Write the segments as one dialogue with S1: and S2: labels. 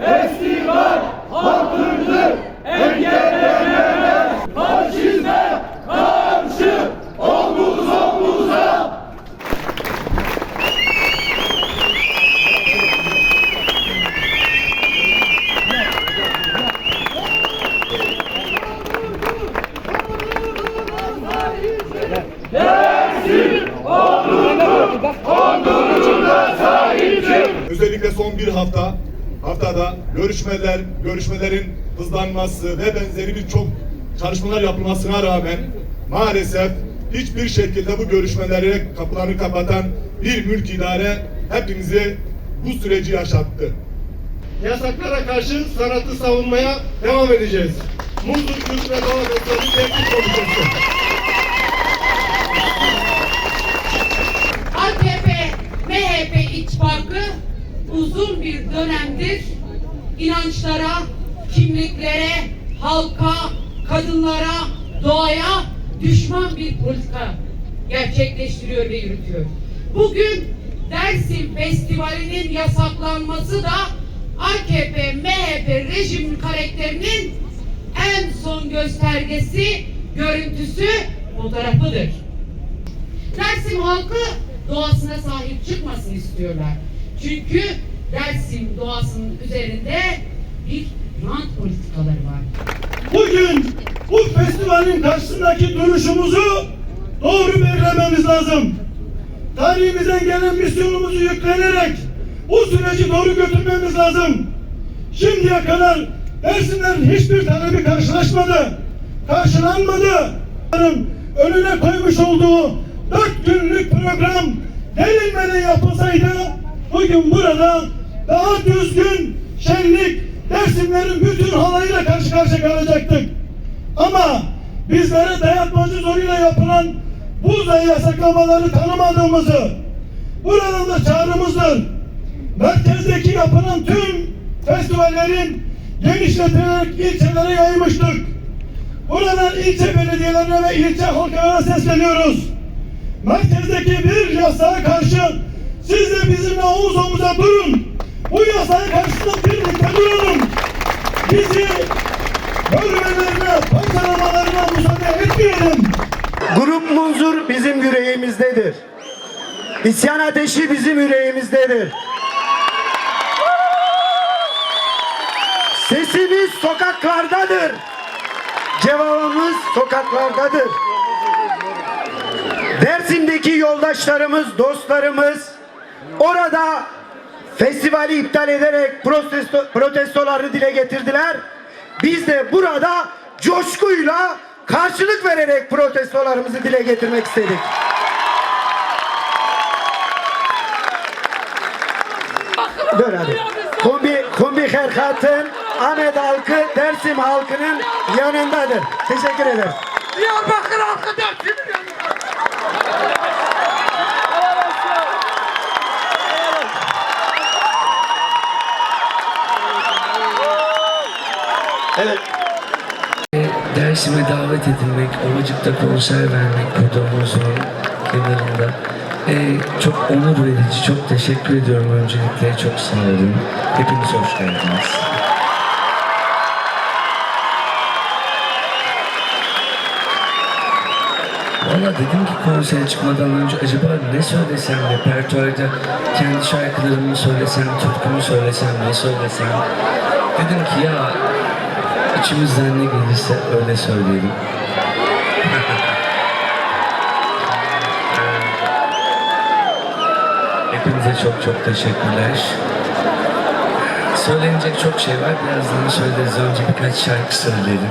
S1: festival halkımızı engellemeye faşizme karşı omuz omuza.
S2: Özellikle son bir hafta haftada görüşmeler, görüşmelerin hızlanması ve benzeri birçok çalışmalar yapılmasına rağmen maalesef hiçbir şekilde bu görüşmelere kapılarını kapatan bir mülk idare hepimizi bu süreci yaşattı.
S3: Yasaklara karşı sanatı savunmaya devam edeceğiz. Muzlu Kültür ve Doğa Komitesi.
S4: AKP MHP ittifakı uzun bir dönemdir inançlara, kimliklere, halka, kadınlara, doğaya düşman bir politika gerçekleştiriyor ve yürütüyor. Bugün Dersim Festivali'nin yasaklanması da AKP MHP rejim karakterinin en son göstergesi, görüntüsü, fotoğrafıdır. Dersim halkı doğasına sahip çıkmasını istiyorlar. Çünkü Dersim doğasının üzerinde bir rant politikaları var.
S3: Bugün bu festivalin karşısındaki duruşumuzu doğru belirlememiz lazım. Tarihimizden gelen misyonumuzu yüklenerek bu süreci doğru götürmemiz lazım. Şimdiye kadar Dersimlerin hiçbir talebi karşılaşmadı, karşılanmadı. Önüne koymuş olduğu dört günlük program denilmeden yapılsaydı bugün burada daha düzgün şenlik Dersimlerin bütün halayıyla karşı karşıya kalacaktık. Ama bizlere dayatmacı zoruyla yapılan bu yasaklamaları tanımadığımızı buradan da çağrımızdır. Merkezdeki yapılan tüm festivallerin genişletilerek ilçelere yaymıştık. Buradan ilçe belediyelerine ve ilçe halkına sesleniyoruz. Merkezdeki bir yasağa karşı siz de bizimle omuz omuza durun. Bu yasağa karşısında birlikte duralım. Bizi bölmelerine, parçalamalarına müsaade etmeyelim.
S5: Grup munzur bizim yüreğimizdedir. İsyan ateşi bizim yüreğimizdedir. Sesimiz sokaklardadır. Cevabımız sokaklardadır. Dersim'deki yoldaşlarımız, dostlarımız orada festivali iptal ederek protesto, protestolarını dile getirdiler. Biz de burada coşkuyla karşılık vererek protestolarımızı dile getirmek istedik. Dur hadi. Kombi, kombi Herkat'ın Ahmet halkı Dersim halkının yanındadır. Teşekkür ederim.
S1: Diyarbakır halkı Dersim'in yanında.
S6: Dersim'e davet edilmek, Ovacık'ta konser vermek burada Muzlu'nun kenarında. Ee, çok onur verici, çok teşekkür ediyorum öncelikle. Çok sağ olun. Hepiniz hoş geldiniz. Valla dedim ki konsere çıkmadan önce acaba ne söylesem repertuarda kendi şarkılarımı mı söylesem, türkümü söylesem, ne söylesem. Dedim ki ya içimizden ne gelirse öyle söyleyelim. Hepinize çok çok teşekkürler. Söylenecek çok şey var. Birazdan söyleriz. Önce birkaç şarkı söyleyelim.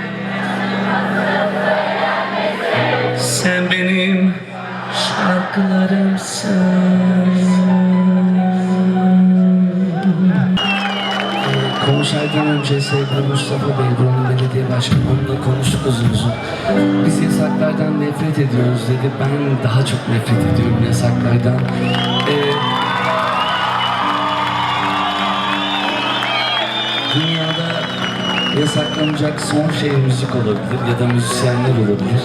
S6: sen benim şarkılarımsın Konuşaydan önce sevgili Mustafa Bey, Burnu Belediye Başkanı onunla konuştuk uzun uzun. Biz yasaklardan nefret ediyoruz dedi. Ben daha çok nefret ediyorum yasaklardan. Ee, yasaklanacak son şey müzik olabilir ya da müzisyenler olabilir.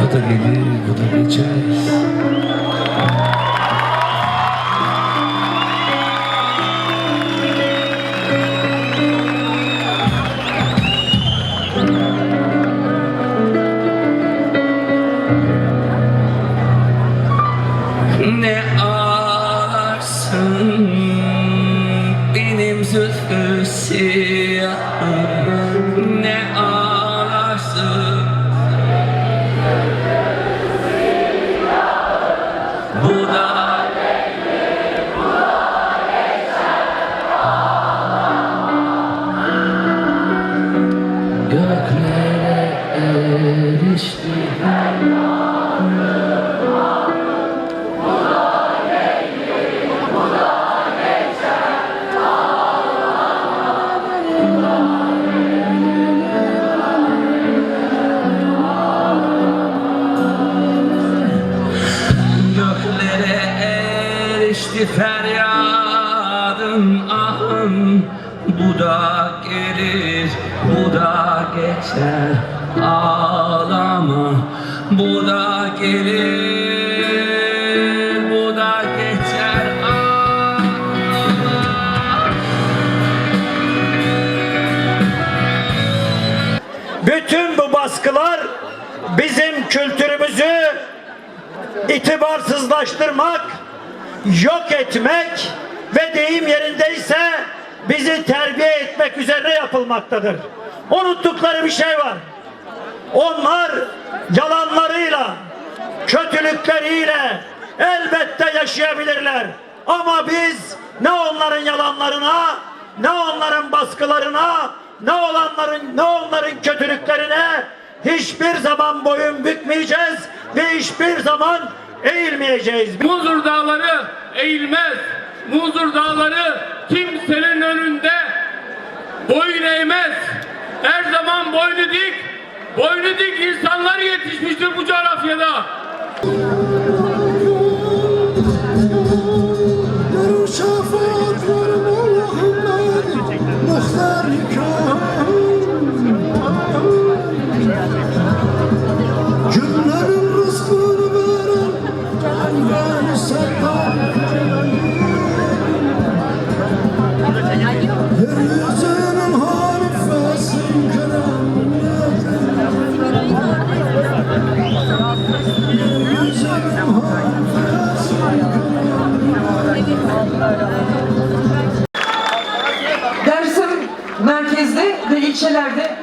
S6: Bu da gelir, bu da geçer. Ne ağlarsın benim zülfü Ne ağlarsın Bu da Göklere erişti. Göklere gelir, bu da geçer Ağlama, bu da gelir,
S5: Bütün bu baskılar bizim kültürümüzü itibarsızlaştırmak, yok etmek ve deyim yerindeyse bizi terbiye etmek üzere yapılmaktadır. Unuttukları bir şey var. Onlar yalanlarıyla, kötülükleriyle elbette yaşayabilirler. Ama biz ne onların yalanlarına, ne onların baskılarına, ne olanların ne onların kötülüklerine hiçbir zaman boyun bükmeyeceğiz ve hiçbir zaman eğilmeyeceğiz.
S1: Muzur dağları eğilmez. Muzur dağları kimsenin önünde boyun eğmez. Her zaman boynu dik, boynu dik insanlar yetişmiştir bu coğrafyada.
S7: Merkezde ve ilçelerde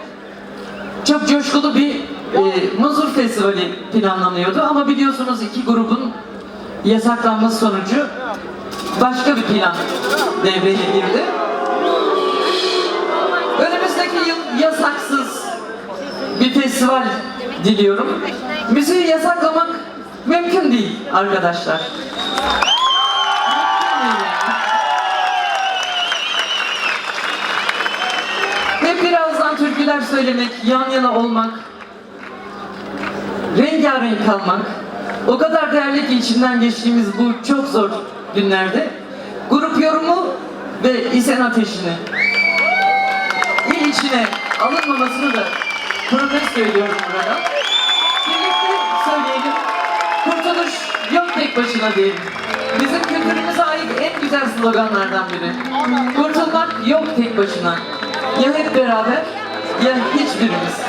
S7: çok coşkulu bir e, Muzur Festivali planlanıyordu ama biliyorsunuz iki grubun yasaklanması sonucu başka bir plan devreye girdi. Önümüzdeki yıl yasaksız bir festival diliyorum. Müziği yasaklamak mümkün değil arkadaşlar. Mümkün değil yani. Hep birazdan türküler söylemek, yan yana olmak, rengarenk kalmak, o kadar değerli ki içinden geçtiğimiz bu çok zor günlerde grup yorumu ve isen ateşini il içine alınmamasını da protesto ediyorum burada. Birlikte söyleyelim, kurtuluş yok tek başına diyelim. Bizim kültürümüze ait en güzel sloganlardan biri. Kurtulmak yok tek başına. Ya hep beraber ya hiçbirimiz.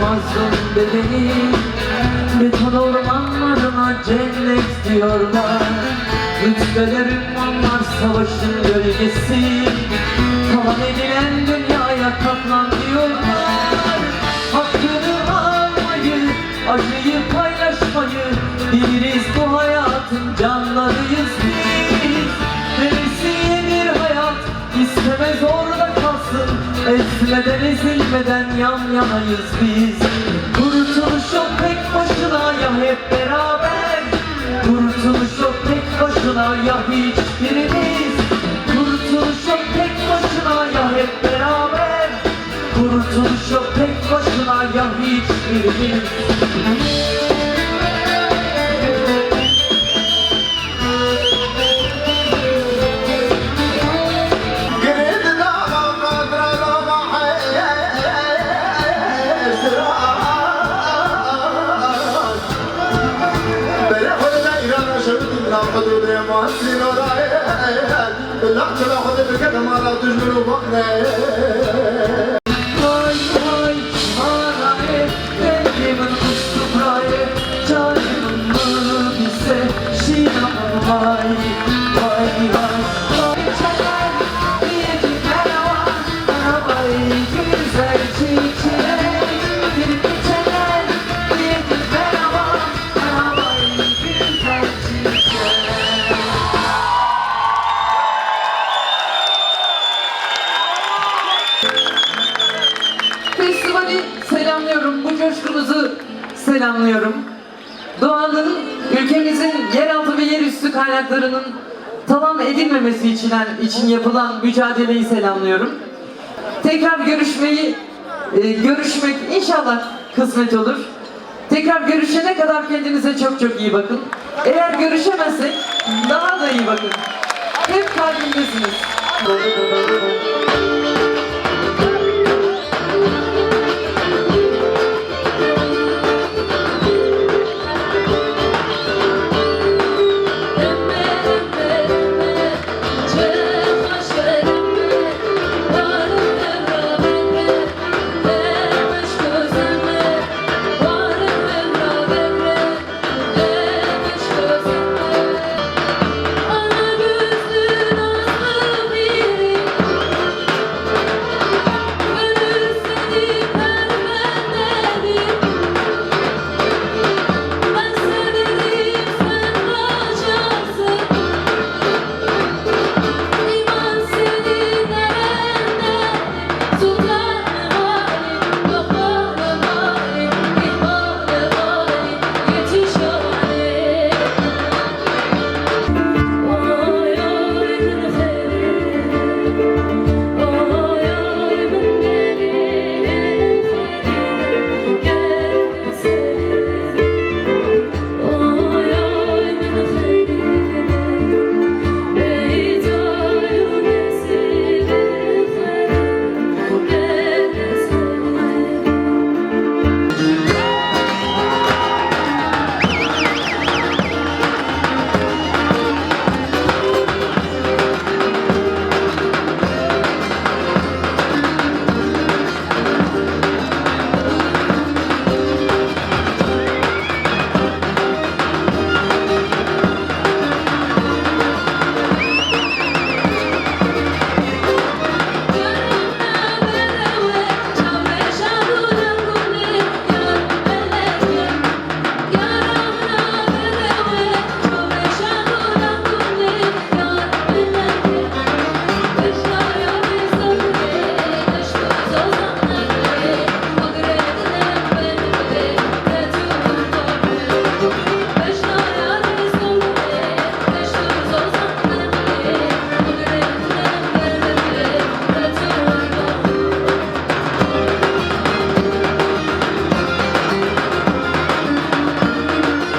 S7: Mazlum bedeni Beton ormanlarına cennet diyorlar. Rütbelerim onlar savaşın gölgesi. Kalan edilen dünyaya katlan diyorlar. Hakkını almayı, acıyı paylaşmayı Biliriz. Bu hayatın canlarıyız biz Gülmeden üzülmeden yan yanayız biz. Kurtuluş yok tek başına ya hep beraber. Kurtuluş yok tek başına ya hiçbirimiz. Kurtuluş yok tek başına ya hep beraber. Kurtuluş yok tek başına ya hiçbirimiz. Vay kaynaklarının talan edilmemesi için, için yapılan mücadeleyi selamlıyorum. Tekrar görüşmeyi, e, görüşmek inşallah kısmet olur. Tekrar görüşene kadar kendinize çok çok iyi bakın. Eğer görüşemezsek daha da iyi bakın. Hep kalbimdesiniz.